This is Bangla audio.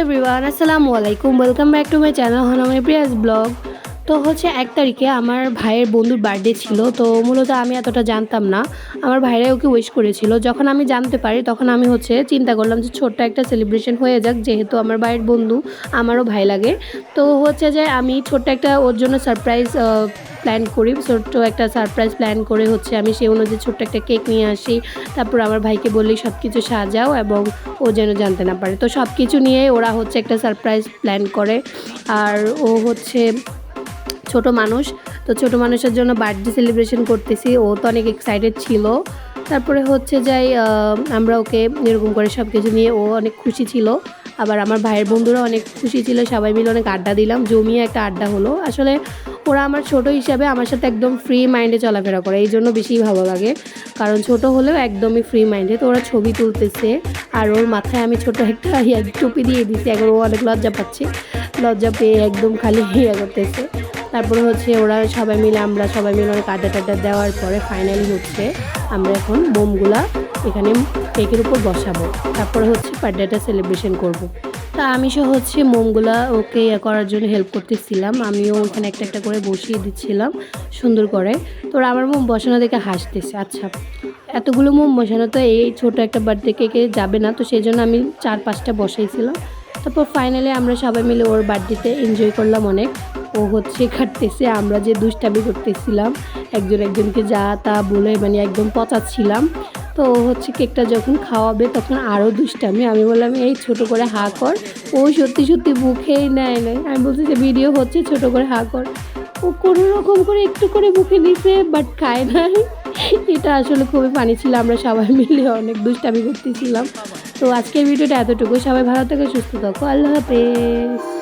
এভরিওয়ান আসসালামু আলাইকুম welcome back to my channel হনমের Prius blog তো হচ্ছে এক তারিখে আমার ভাইয়ের বন্ধুর বার্থডে ছিল, তো মূলত আমি এতটা জানতাম না। আমার ভাইরা ওকে উইশ করেছিল। যখন আমি জানতে পারি, তখন আমি হচ্ছে চিন্তা করলাম যে ছোট্ট একটা সেলিব্রেশন হয়ে যাক, যেহেতু আমার ভাইয়ের বন্ধু, আমারও ভাই লাগে। তো হচ্ছে যে আমি ছোট্ট একটা ওর জন্য সারপ্রাইজ প্ল্যান করি। ছোট্ট একটা সারপ্রাইজ প্ল্যান করে হচ্ছে আমি সেই অনুযায়ী ছোট্ট একটা কেক নিয়ে আসি। তারপর আমার ভাইকে বললি সব কিছু সাজাও এবং ও যেন জানতে না পারে। তো সব কিছু নিয়ে ওরা হচ্ছে একটা সারপ্রাইজ প্ল্যান করে। আর ও হচ্ছে ছোট মানুষ, তো ছোট মানুষের জন্য বার্থডে সেলিব্রেশন করতেছি। ও তো অনেক এক্সাইটেড ছিল। তারপরে হচ্ছে যাই আমরা ওকে এরকম করে সব কিছু নিয়ে ও অনেক খুশি ছিল। আবার আমার ভাইয়ের বন্ধুরা অনেক খুশি ছিল, সবাই মিলে অনেক আড্ডা দিলাম। জমিয়ে একটা আড্ডা হলো। আসলে ওরা আমার ছোট হিসাবে আমার সাথে একদম ফ্রি মাইন্ডে চলাফেরা করে। এই জন্য বেশি ভালো লাগে। কারণ ছোট হলেও একদমই ফ্রি মাইন্ডে তো ওরা ছবি তুলতেছে। আর ওর মাথায় আমি ছোট একটা টুপি দিয়ে দিচ্ছি এখন ও অনেক লজ্জা পাচ্ছে। লজ্জা পেয়ে একদম খালি ইয়া করতেছে। তারপরে হচ্ছে ওরা সবাই মিলে, আমরা সবাই মিলে অনেক আড্ডা টাড্ডা দেওয়ার পরে ফাইনালি হচ্ছে, আমরা এখন মোমগুলা এখানে কেকের উপর বসাবো। তারপরে হচ্ছে বার্থডেটা সেলিব্রেশন করব। তা আমি সহ হচ্ছে মোমগুলা ওকে ইয়ে করার জন্য হেল্প করতেছিলাম। আমিও ওখানে একটা একটা করে বসিয়ে দিচ্ছিলাম সুন্দর করে। তো ওরা আমার মোম বসানো দেখে হাসতেছে আচ্ছা। এতগুলো মোম বসানো তো এই ছোট একটা বার্থডে কেকে যাবে না, তো সেই জন্য আমি চার পাঁচটা বসাইছিলাম। তারপর ফাইনালি আমরা সবাই মিলে ওর বার্থডেতে এনজয় করলাম অনেক। ও হচ্ছে কাটতেছে আমরা যে দুষ্টামি করতেছিলাম, একজন একজনকে যা তা বলে মানে একদম পচাচ্ছিলাম। তো হচ্ছে কেকটা যখন খাওয়াবে তখন আরও দুষ্টামি। আমি বললাম, এই ছোট করে হা কর। ও সত্যি সত্যি মুখেই নেয় নাই। আমি বলছি, যে ভিডিও হচ্ছে ছোট করে হা কর। ও কোনো রকম করে একটু করে মুখে নিছে বাট খায় নাই। এটা আসলে খুবই পানি ছিল, আমরা সবাই মিলে অনেক দুষ্টামি করতেছিলাম। তো আজকের ভিডিওটা এতটুকু সবাই ভালো থেকে, সুস্থ থাকো। আল্লাহ হাফেজ।